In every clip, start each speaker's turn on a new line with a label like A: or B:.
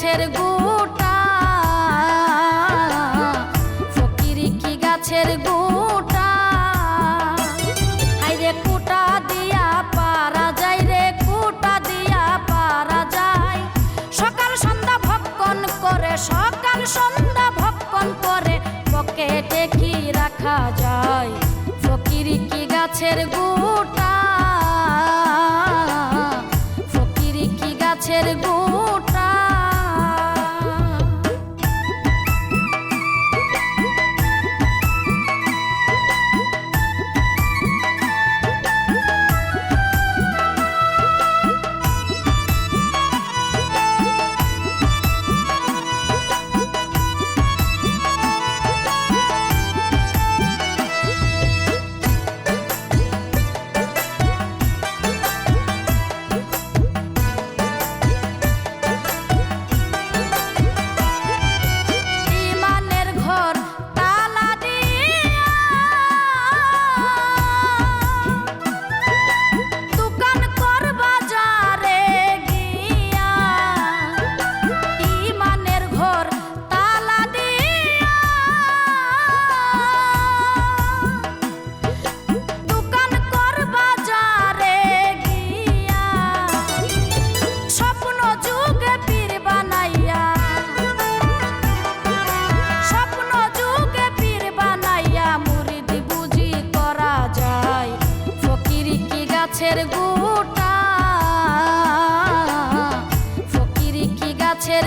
A: গাছের গোটা, ফকিরি কি গাছের গোটা? আইরে কুটা দিয়া পারা যায় রে, কুটা দিয়া পারা যায়। সকাল সন্ধ্যা ভক্ষণ করে, সকাল সন্ধ্যা ভক্ষণ করে, পকেটে কি রাখা যায়? ফকিরি কি গাছের গোটা গাছের গোটা ফকিরি কি গাছের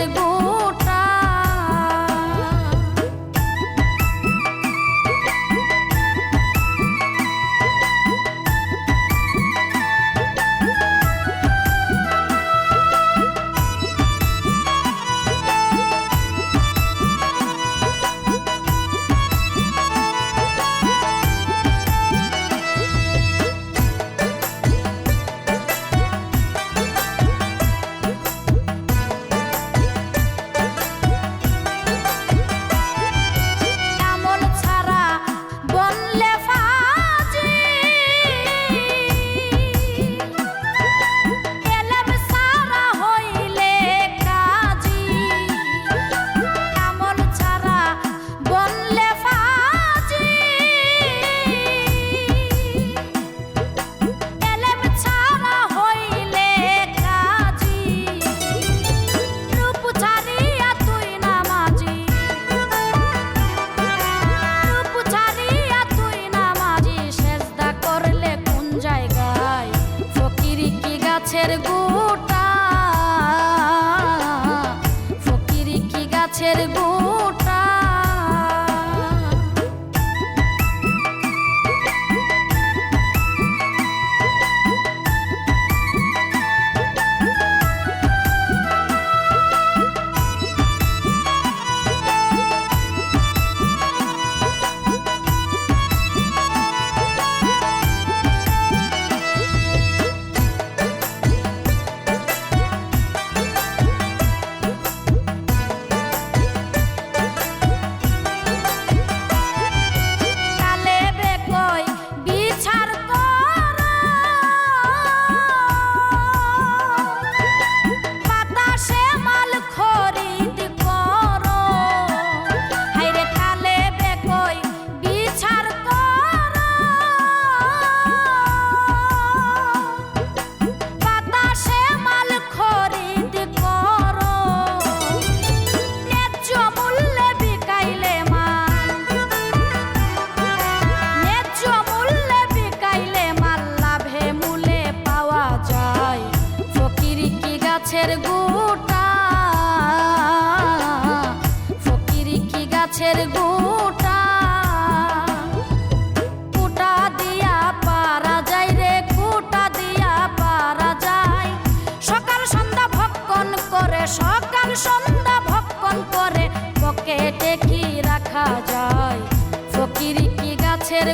A: কি গাছের গাছের গোটা কুটা দিয়া পারা যায় রে কুটা দিয়া পারা যায়। সকাল সন্ধ্যা ভক্ষণ করে, সকাল সন্ধ্যা ভক্ষণ করে, পকেটে কি রাখা যায়? ফকির কি গাছের